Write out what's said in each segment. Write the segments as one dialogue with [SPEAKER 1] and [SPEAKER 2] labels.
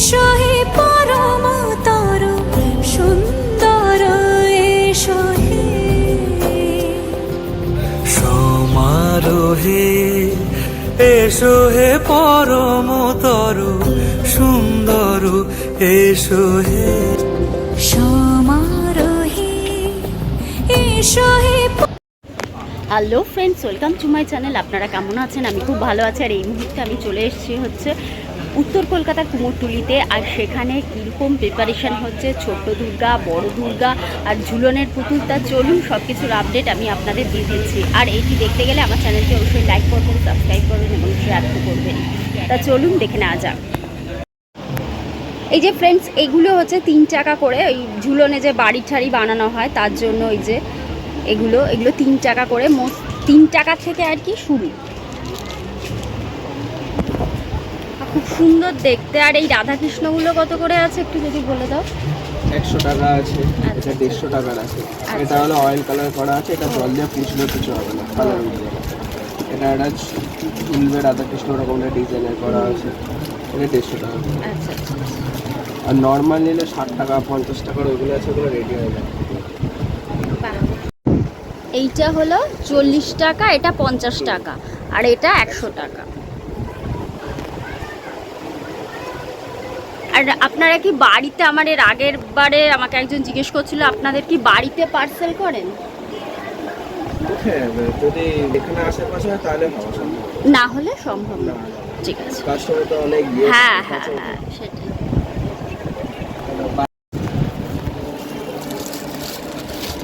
[SPEAKER 1] এসো হে পরম তর সুন্দর এসো হে
[SPEAKER 2] সমারোহে এসো হে পরমতর সুন্দর এসো হে
[SPEAKER 1] সমারোহে এসো হে
[SPEAKER 3] hello friends welcome to my channel আপনারা কেমন আছেন? আমি খুব ভালো আছি। আর এই মুহূর্তে আমি চলে এসেছি হচ্ছে উত্তর কলকাতার কুমোরটুলিতে আর সেখানে কীরকম প্রিপারেশন হচ্ছে? ছোট্ট দুর্গা, বড় দুর্গা আর ঝুলনের পুতুল, তা চলুন সব কিছুর আপডেট আমি আপনাদের দিয়ে দিচ্ছি। আর এটি দেখতে গেলে আমার চ্যানেলটি অবশ্যই লাইক করবেন সাবস্ক্রাইব করবেন এবং শেয়ার করবেন। তা চলুন দেখে নেওয়া যাক। এই যে ফ্রেন্ডস এগুলো হচ্ছে তিন টাকা করে ওই ঝুলনে যে বাড়ি ঠাড়ি বানানো হয়, তার জন্য ওই যে এগুলো এগুলো তিন টাকা করে, মোট তিন টাকা থেকে আর কি শুরু। খুব সুন্দর দেখতে। আর এই রাধাকৃষ্ণগুলো কত করে আছে একটু যদি বলে দাও?
[SPEAKER 4] একশো টাকা আছে
[SPEAKER 3] আচ্ছা।
[SPEAKER 4] এটা দেড়শো টাকার আছে। এটা হলো অয়েল কালার করা আছে এটা জল দিয়ে পুষলে কিছু হবে না কালার উঠবে এটা একটা ঝুলবে রাধাকৃষ্ণ রকমের ডিজাইনের করা আছে এটা দেড়শো টাকা।
[SPEAKER 3] আচ্ছা আচ্ছা।
[SPEAKER 4] আর নর্মাল নিলে ষাট টাকা পঞ্চাশ টাকার ওগুলো আছে ওগুলো রেডি হয়ে যাবে
[SPEAKER 3] এইটা হলো চল্লিশ টাকা এটা পঞ্চাশ টাকা আর এটা একশো টাকা। আর আপনারা কি বাড়িতে আমার এর আগের বারে আমাকে একজন জিজ্ঞেস করছিল আপনাদের কি বাড়িতে পার্সেল করেন?
[SPEAKER 4] হয়
[SPEAKER 3] না হলে সম্ভব না। ঠিক আছে।
[SPEAKER 4] অনেক ইয়ে
[SPEAKER 3] হ্যাঁ হ্যাঁ হ্যাঁ সেটাই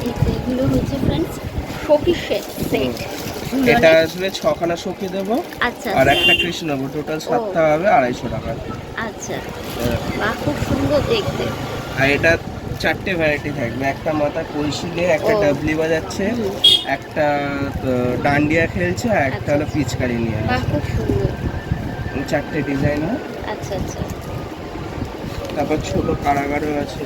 [SPEAKER 3] এই যে এগুলো হচ্ছে ফ্রেন্ডস শোপিস সেট
[SPEAKER 4] এটা আসলে ছখানা সখী দেবো।
[SPEAKER 3] আচ্ছা
[SPEAKER 4] আর
[SPEAKER 3] আচ্ছা।
[SPEAKER 4] একটা কৃষ্ণ নেব টোটাল সাতটা হবে আড়াইশো টাকা।
[SPEAKER 3] আচ্ছা। বাহ খুব সুন্দর দেখতে।
[SPEAKER 4] আর এটা চারটে ভ্যারাইটি থাকবে। একটা মাথা কলসি নিয়ে একটা ডাবলি বাজাচ্ছে একটা ডান্ডিয়া খেলছে আর একটা
[SPEAKER 3] আচ্ছা।
[SPEAKER 4] হলো পিচকারি নিয়ে চারটে ডিজাইন হয়
[SPEAKER 3] আচ্ছা আচ্ছা।
[SPEAKER 4] তারপর ছোট কারাগারও আছে।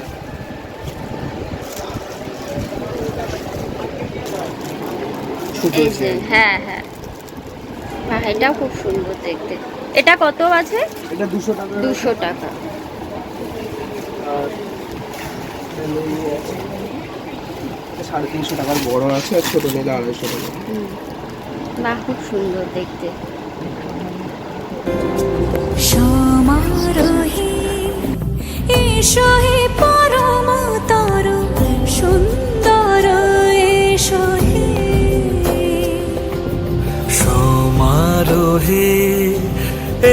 [SPEAKER 4] ছোট
[SPEAKER 3] এই যে
[SPEAKER 4] আছে।
[SPEAKER 3] হ্যাঁ এটাও খুব সুন্দর দেখতে। এটা কত আছে?
[SPEAKER 4] এটা দুশো টাকা।
[SPEAKER 3] দুশো টাকা।
[SPEAKER 4] আর সাড়ে তিনশো টাকার বড় আছে আর ছোট নিলে আড়াইশো টাকা।
[SPEAKER 3] হুম। খুব সুন্দর দেখতে।
[SPEAKER 1] সমারোহে
[SPEAKER 2] সমারোহে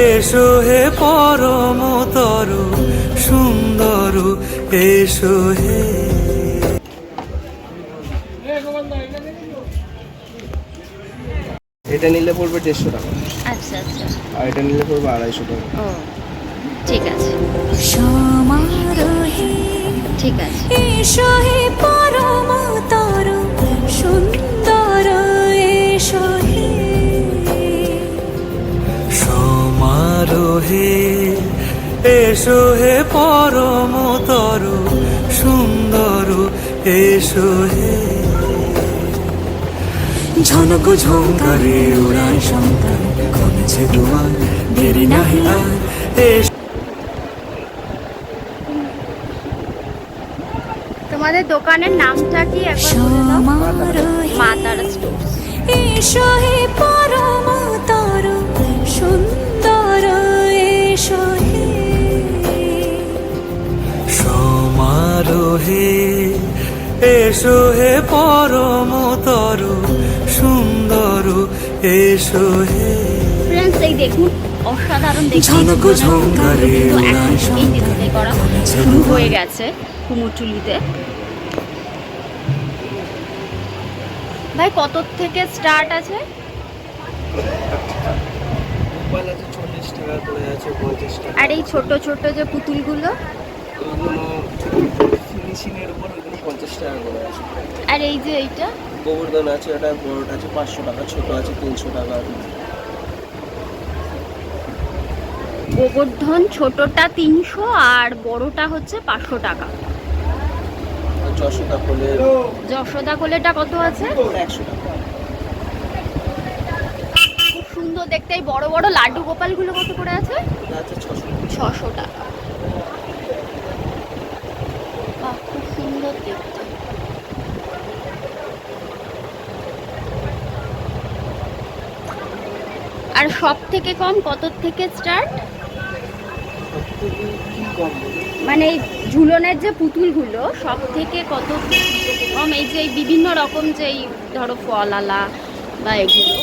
[SPEAKER 2] এসো হে পরমতর সুন্দর এসো হে।
[SPEAKER 4] এটা নিলে পড়বে দেড়শো টাকা।
[SPEAKER 3] আচ্ছা আচ্ছা।
[SPEAKER 4] আর এটা নিলে পড়বে আড়াইশো টাকা।
[SPEAKER 3] ঠিক আছে। ঠিক আছে।
[SPEAKER 2] সমারোহে এসো হে পরমতর সুন্দর এসো হে। ঝনক ঝঙ্কারে উড়ায় শঙ্কর কমেছে দুয়ার দেরি নাহি আর
[SPEAKER 3] তোমাদের দোকানের নামটা কি একবার বলে দাও?
[SPEAKER 1] সমারোহে
[SPEAKER 3] মা তারা স্টোর্স।
[SPEAKER 1] এসো হে পরম তর
[SPEAKER 2] সমারোহে এসো হে পরমতর সুন্দর এসো হে।
[SPEAKER 3] ফ্রেন্ডস এই দেখুন অসাধারণ দেখতে
[SPEAKER 2] ঝঙ্কারে
[SPEAKER 3] এই করা শুরু হয়ে গেছে কুমোরটুলিতে ভাই কত থেকে স্টার্ট আছে?
[SPEAKER 4] মোবাইল চল্লিশ টাকা করে আছে পঞ্চাশ টাকা
[SPEAKER 3] আর এই ছোট ছোট যে পুতুলগুলো?
[SPEAKER 4] ফিনিশিংয়ের উপর পঞ্চাশ টাকা করে আছে।
[SPEAKER 3] আর এই যে এইটা?
[SPEAKER 4] গোবর্ধন আছে এটা বড়টা আছে পাঁচশো টাকা ছোট আছে তিনশো টাকা।
[SPEAKER 3] গোবর্ধন ছোটটা তিনশো আর বড়টা হচ্ছে পাঁচশো টাকা।
[SPEAKER 4] যশোদা ফুলের
[SPEAKER 3] যশোদা কোলেটা কত আছে?
[SPEAKER 4] একশো টাকা।
[SPEAKER 3] দেখতে এই বড় বড় লাড্ডু গোপালগুলো কত করে আছে?
[SPEAKER 4] ছশো।
[SPEAKER 3] টাকা। আর সব থেকে কম কত থেকে স্টার্ট মানে এই ঝুলনের যে পুতুলগুলো সব থেকে কত কম? এই যে বিভিন্ন রকম যে ধরো ফল আলা বা এগুলো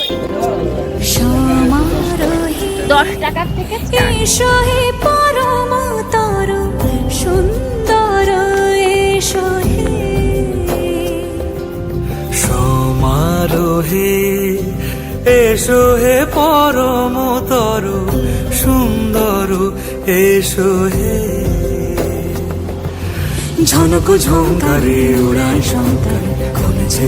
[SPEAKER 3] দশ টাকার থেকে।
[SPEAKER 1] এসো হে পরম তরু সুন্দর এসো হে।
[SPEAKER 2] সমারোহে এসো হে পরম তরু সুন্দর এসো হে। ঝনক ঝঙ্কারে উড়ায় শঙ্কারে খুলেছে